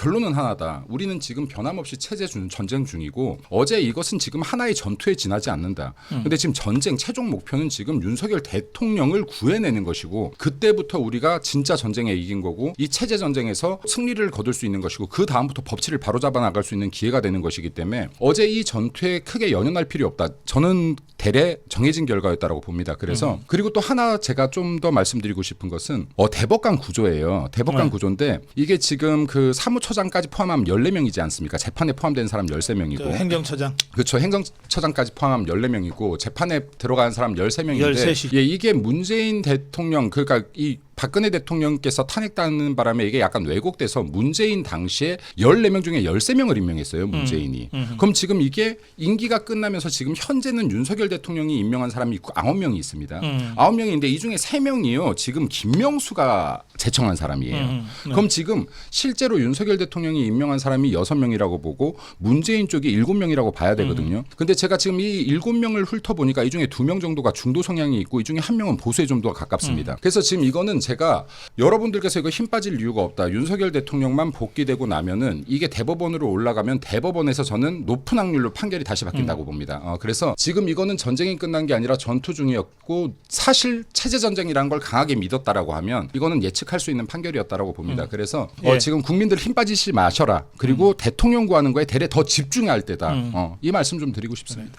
결론은 하나다. 우리는 지금 변함없이 체제 준- 전쟁 중이고 어제 이것은 지금 하나의 전투에 지나지 않는다. 음. 근데 지금 전쟁 최종 목표는 지금 윤석열 대통령을 구해내는 것이고 그때부터 우리가 진짜 전쟁에 이긴 거고 이 체제 전쟁에서 승리를 거둘 수 있는 것이고 그 다음부터 법치를 바로잡아 나갈 수 있는 기회가 되는 것이기 때문에 어제 이 전투에 크게 연연할 필요 없다. 저는 대래 정해진 결과였다라고 봅니다. 그래서 음. 그리고 또 하나 제가 좀 더 말씀드리고 싶은 것은 어, 대법관 구조예요. 대법관 네. 구조인데 이게 지금 그 사무처장까지 포함하면 14명이지 않습니까? 재판에 포함된 사람 13명이고 그 행정처장 그렇죠. 행정처장까지 포함하면 14명이고 재판에 들어간 사람 13명인데 13시. 예, 이게 문재인 대통령 그러니까 이 박근혜 대통령께서 탄핵당하는 바람에 이게 약간 왜곡돼서 문재인 당시에 14명 중에 13명을 임명했어요. 문재인이. 그럼 지금 이게 임기가 끝나면서 지금 현재는 윤석열 대통령이 임명한 사람이 있고 9명이 있습니다. 음. 9명인데 이 중에 3명이요. 지금 김명수가 제청한 사람이에요. 음, 네. 그럼 지금 실제로 윤석열 대통령이 임명한 사람이 6명이라고 보고 문재인 쪽이 7명이라고 봐야 되거든요. 음. 근데 제가 지금 이 7명을 훑어보니까 이 중에 2명 정도가 중도 성향이 있고 이 중에 한 명은 보수의 정도가 음. 가깝습니다. 그래서 지금 이거는 제가 여러분들께서 이거 힘 빠질 이유가 없다. 윤석열 대통령만 복귀되고 나면은 이게 대법원으로 올라가면 대법원에서 저는 높은 확률로 판결이 다시 음. 바뀐다고 봅니다. 어, 그래서 지금 이거는 전쟁이 끝난 게 아니라 전투 중이었고 사실 체제 전쟁이라는 걸 강하게 믿었다라고 하면 이거는 예측 할 수 있는 판결이었다라고 봅니다. 그래서 어, 예. 지금 국민들 힘 빠지지 마셔라. 그리고 대통령 구하는 거에 대래 더 집중해야 할 때다. 음. 어, 이 말씀 좀 드리고 싶습니다.